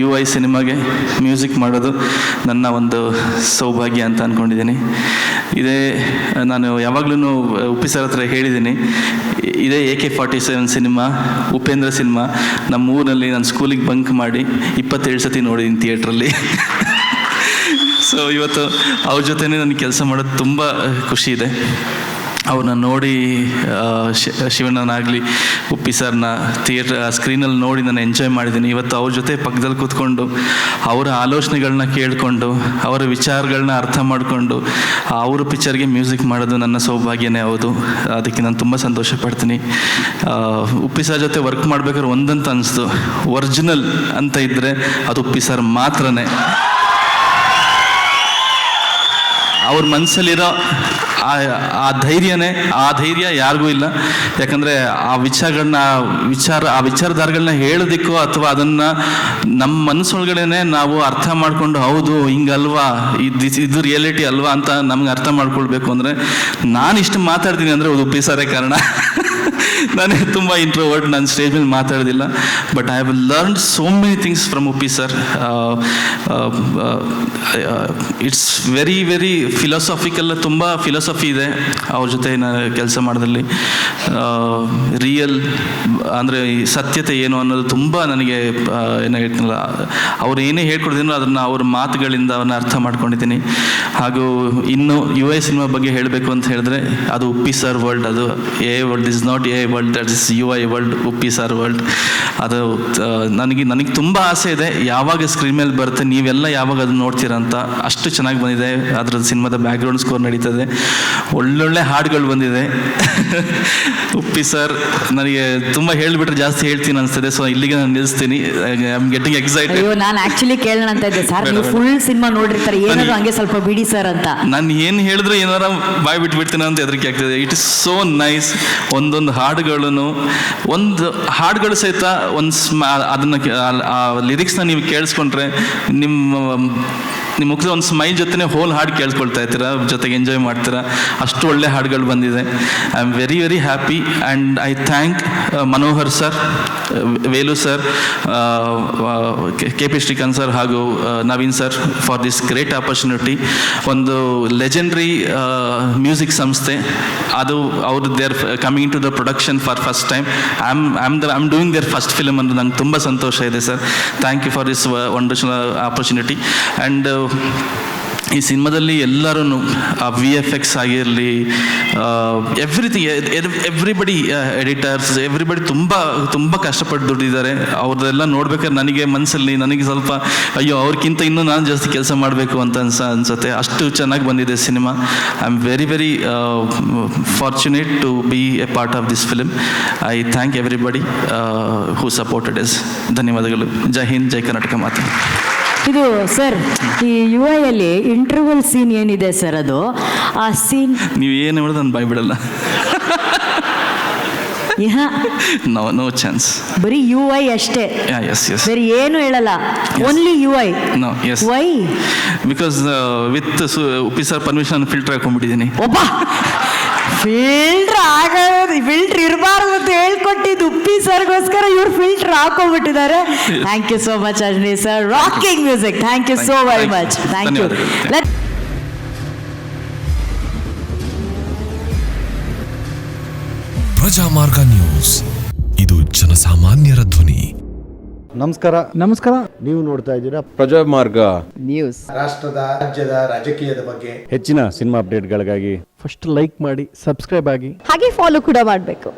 You I ಸಿನಿಮಾಗೆ music ಮಾಡೋದು ನನ್ನ ಒಂದು ಸೌಭಾಗ್ಯ ಅಂತ ಅಂದ್ಕೊಂಡಿದ್ದೀನಿ ಇದೇ, ನಾನು ಯಾವಾಗಲೂ ಉಪ್ಪಿ ಸರ್ ಹತ್ರ ಹೇಳಿದ್ದೀನಿ, ಇದೇ A K forty seven cinema, Upendra cinema ನಮ್ಮ ಊರಲ್ಲಿ ನಾನು ಸ್ಕೂಲಿಗೆ ಬಂಕ್ ಮಾಡಿ ಇಪ್ಪತ್ತೇಳು ಸತಿ ನೋಡಿದ್ದೀನಿ ಥಿಯೇಟ್ರಲ್ಲಿ. ಸೊ ಇವತ್ತು ಅವ್ರ ಜೊತೆನೇ ನನಗೆ ಕೆಲಸ ಮಾಡೋದು ತುಂಬ ಖುಷಿ ಇದೆ. ಅವ್ರನ್ನ ನೋಡಿ ಶಿವಣ್ಣನಾಗಲಿ, ಉಪ್ಪಿ ಸರ್ನ ಥಿಯೇಟ್ರ್ ಸ್ಕ್ರೀನಲ್ಲಿ ನೋಡಿ ನಾನು ಎಂಜಾಯ್ ಮಾಡಿದ್ದೀನಿ. ಇವತ್ತು ಅವ್ರ ಜೊತೆ ಪಕ್ಕದಲ್ಲಿ ಕೂತ್ಕೊಂಡು, ಅವರ ಆಲೋಚನೆಗಳನ್ನ ಕೇಳಿಕೊಂಡು, ಅವರ ವಿಚಾರಗಳನ್ನ ಅರ್ಥ ಮಾಡಿಕೊಂಡು ಅವ್ರ ಪಿಕ್ಚರ್ಗೆ ಮ್ಯೂಸಿಕ್ ಮಾಡೋದು ನನ್ನ ಸೌಭಾಗ್ಯನೇ ಹೌದು. ಅದಕ್ಕೆ ನಾನು ತುಂಬ ಸಂತೋಷ ಪಡ್ತೀನಿ ಉಪ್ಪಿ ಸರ್ ಜೊತೆ ವರ್ಕ್ ಮಾಡ್ಬೇಕಾದ್ರೆ ಒಂದಂತ ಅನಿಸ್ತು. ಒರ್ಜಿನಲ್ ಅಂತ ಇದ್ದರೆ ಅದು ಉಪ್ಪಿ ಸರ್ ಮಾತ್ರನೇ. ಅವ್ರ ಮನಸ್ಸಲ್ಲಿರೋ ಆ ಆ ಧೈರ್ಯನೇ, ಆ ಧೈರ್ಯ ಯಾರಿಗೂ ಇಲ್ಲ. ಯಾಕಂದರೆ ಆ ವಿಚಾರಗಳನ್ನ, ವಿಚಾರ, ಆ ವಿಚಾರಧಾರೆಗಳನ್ನ ಹೇಳೋದಿಕ್ಕೋ ಅಥವಾ ಅದನ್ನು ನಮ್ಮ ಮನಸ್ಸೊಳಗಡೆನೆ ನಾವು ಅರ್ಥ ಮಾಡಿಕೊಂಡು, ಹೌದು, ಹಿಂಗಲ್ವಾ, ಇದು ಇದು ರಿಯಾಲಿಟಿ ಅಲ್ವಾ ಅಂತ ನಮ್ಗೆ ಅರ್ಥ ಮಾಡ್ಕೊಳ್ಬೇಕು ಅಂದರೆ ನಾನು ಇಷ್ಟು ಮಾತಾಡ್ತೀನಿ ಅಂದರೆ ಅದು ಉಪ್ಪಿಸಾರೆ ಕಾರಣ. ನಾನೇ ತುಂಬ ಇಂಟ್ರೋವರ್ಟ್ ನಾನು ಸ್ಟೇಜ್ ಮೇಲೆ ಮಾತಾಡೋದಿಲ್ಲ. But I have learn so many things from Uppi sir it's very very philosophical ತುಂಬ ಫಿಲಾಸಫಿ ಇದೆ ಅವ್ರ ಜೊತೆ ನಾನು ಕೆಲಸ ಮಾಡೋದ್ರಲ್ಲಿ ರಿಯಲ್ ಅಂದರೆ ಸತ್ಯತೆ ಏನು ಅನ್ನೋದು ತುಂಬ ನನಗೆ ಏನೋ ಹೇಳ್ತೀನಲ್ಲ, ಅವ್ರು ಏನೇ ಹೇಳ್ಕೊಡ್ತೀನೋ ಅದನ್ನು ಅವ್ರ ಮಾತುಗಳಿಂದ ಅವನ್ನ ಅರ್ಥ ಮಾಡ್ಕೊಂಡಿದ್ದೀನಿ. ಹಾಗೂ ಇನ್ನು ಯು ಎ ಸಿನಿಮಾ ಬಗ್ಗೆ ಹೇಳಬೇಕು ಅಂತ ಹೇಳಿದ್ರೆ ಅದು ಉಪ್ಪಿ ಸರ್ ವರ್ಲ್ಡ್ ಅದು a world is not a that is U I world Uppi sir world ಅದು ನನಗೆ ನನಗೆ ತುಂಬ ಆಸೆ ಇದೆ ಯಾವಾಗ ಸ್ಕ್ರೀನ್ ಮೇಲೆ ಬರುತ್ತೆ ನೀವೆಲ್ಲ ಯಾವಾಗ ಅದನ್ನ ನೋಡ್ತೀರಾ ಅಂತ. ಅಷ್ಟು ಚೆನ್ನಾಗಿ ಬಂದಿದೆ ಅದ್ರದ್ದು ಸಿನಿಮಾದ ಬ್ಯಾಕ್ಗ್ರೌಂಡ್ ಸ್ಕೋರ್ ನಡೀತದೆ. ಒಳ್ಳೊಳ್ಳೆ ಹಾಡುಗಳು ಬಂದಿದೆ. ಉಪ್ಪಿ ಸರ್ ನನಗೆ ತುಂಬ ಹೇಳಿಬಿಟ್ರೆ ಜಾಸ್ತಿ ಹೇಳ್ತೀನಿ ಅನಿಸ್ತದೆ ಸೊ ಇಲ್ಲಿಗೆ ನಾನು ನಿಲ್ಲಿಸ್ತೀನಿ ಐ ಆಮ್ ಗೆಟಿಂಗ್ ಎಕ್ಸೈಟೆಡ್ ಅಯ್ಯೋ ನಾನು ಆ್ಯಕ್ಚುಲಿ ಕೇಳೋಣ ಅಂತ ಇದ್ದೆ. ಸರ್ ನೀವು ಫುಲ್ ಸಿನಿಮಾ ನೋಡಿರ್ತಾರೆ ಏನಾದ್ರು ಹಂಗೆ ಸ್ವಲ್ಪ ಬಿಡಿ ಸರ್ ಅಂತ. ನಾನು ಏನು ಹೇಳಿದ್ರೆ ಏನಾರ ಬಾಯ್ ಬಿಟ್ಬಿಡ್ತೀನಿ ಅಂತ ಹೆದರಿಕೆ ಆಗ್ತದೆ. ಇಟ್ ಇಸ್ ಸೋ ನೈಸ್ ಒಂದೊಂದು ಹಾಡುಗಳನ್ನು ಒಂದು ಹಾಡುಗಳು ಸಹಿತ ಒಂದು ಸ್ಮಾ ಅದನ್ನು ಲಿರಿಕ್ಸ್ನ ನೀವು ಕೇಳಿಸ್ಕೊಂಡ್ರೆ ನಿಮ್ಮ ನಿಮ್ಮ ಮುಖದ ಒಂದು ಸ್ಮೈಲ್ ಜೊತೆ ಹೋಲ್ ಹಾಡು ಕೇಳ್ಕೊಳ್ತಾ ಇರ್ತೀರಾ ಜೊತೆಗೆ ಎಂಜಾಯ್ ಮಾಡ್ತೀರಾ? ಅಷ್ಟು ಒಳ್ಳೆ ಹಾಡುಗಳು ಬಂದಿದೆ. I am very very happy and I thank Manohar sir Velu sir K P Srikanth sir ಹಾಗೂ Naveen sir for this great opportunity ಒಂದು ಲೆಜೆಂಡ್ರಿ ಮ್ಯೂಸಿಕ್ ಸಂಸ್ಥೆ. ಅದು ಅವರು they're coming to the production for first time I am I am the I am doing their first film ಅಂದ್ರೆ ನಂಗೆ ತುಂಬ ಸಂತೋಷ ಇದೆ sir thank you for this wonderful opportunity and ಈ ಸಿನಿಮಾದಲ್ಲಿ ಎಲ್ಲರೂ ಆ ವಿ ಎಫ್ ಎಕ್ಸ್ ಆಗಿರಲಿ ಎವ್ರಿಥಿಂಗ್ ಎವ್ರಿಬಡಿ ಎಡಿಟರ್ಸ್ ಎವ್ರಿಬಡಿ ತುಂಬ ತುಂಬ ಕಷ್ಟಪಟ್ಟು ದುಡ್ಡಿದ್ದಾರೆ ಅವ್ರದ್ದೆಲ್ಲ ನೋಡ್ಬೇಕಾದ್ರೆ ನನಗೆ ಮನಸ್ಸಲ್ಲಿ ನನಗೆ ಸ್ವಲ್ಪ, ಅಯ್ಯೋ, ಅವ್ರಿಗಿಂತ ಇನ್ನೂ ನಾನು ಜಾಸ್ತಿ ಕೆಲಸ ಮಾಡಬೇಕು ಅಂತ ಅನ್ಸ, ಅನ್ಸುತ್ತೆ. ಅಷ್ಟು ಚೆನ್ನಾಗಿ ಬಂದಿದೆ cinema. I am very very fortunate to be a part of this film I thank everybody who supported is ಧನ್ಯವಾದಗಳು. ಜೈ ಹಿಂದ್, ಜೈ ಕರ್ನಾಟಕ ಮಾತು. ಇದು ಸರ್ ಈ ಯು ಐಯಲ್ಲಿ ಇಂಟರ್ವಲ್ ಸೀನ್ ಏನಿದೆ ಸರ್ ಅದು? ಆ ಸೀನ್ ನೀವು ಏನು ಹೇಳಿದ್ರೆ ನಾನು ಬಾಯ್ಬಿಡಲ್ಲ ನೋ ನೋ ಚಾನ್ಸ್ ಬರೀ ಯು ಐ ಅಷ್ಟೇ. ಎಸ್ ಎಸ್ ಬೇರೆ ಏನು ಹೇಳಲ್ಲ. Only U I no yes why because with Uppi sir permission filter ಹಾಕೊಂಡ್ಬಿಟ್ಟಿದ್ದೀನಿ. ಒಬ್ಬ! ಫಿಲ್ಟರ್ ಆಗೋದು ಫಿಲ್ಟರ್ ಇರಬಾರ್ದು ಅಂತ ಹೇಳ್ಕೊಟ್ಟಿದ್ದು ಉಪ್ಪಿ ಸರ್ಗೋಸ್ಕರ filter ಹಾಕೊಂಡ್ಬಿಟ್ಟಿದ್ದಾರೆ thank you so much Ajni sir rocking music thank you so very much thank you. Let Prajamarga news. ಇದು ಜನಸಾಮಾನ್ಯರ ಧ್ವನಿ. ನಮಸ್ಕಾರ. ನಮಸ್ಕಾರ. ನೀವು ನೋಡ್ತಾ ಇದ್ದೀರಾ ಪ್ರಜಾಮಾರ್ಗ ನ್ಯೂಸ್ ರಾಷ್ಟ್ರದ ರಾಜ್ಯದ ರಾಜಕೀಯದ ಬಗ್ಗೆ ಹೆಚ್ಚಿನ ಸಿನಿಮಾ ಅಪ್ಡೇಟ್ಗಳಿಗಾಗಿ ಫಸ್ಟ್ ಲೈಕ್ ಮಾಡಿ ಸಬ್ಸ್ಕ್ರೈಬ್ ಆಗಿ. ಹಾಗೆ ಫಾಲೋ ಕೂಡ ಮಾಡಬೇಕು.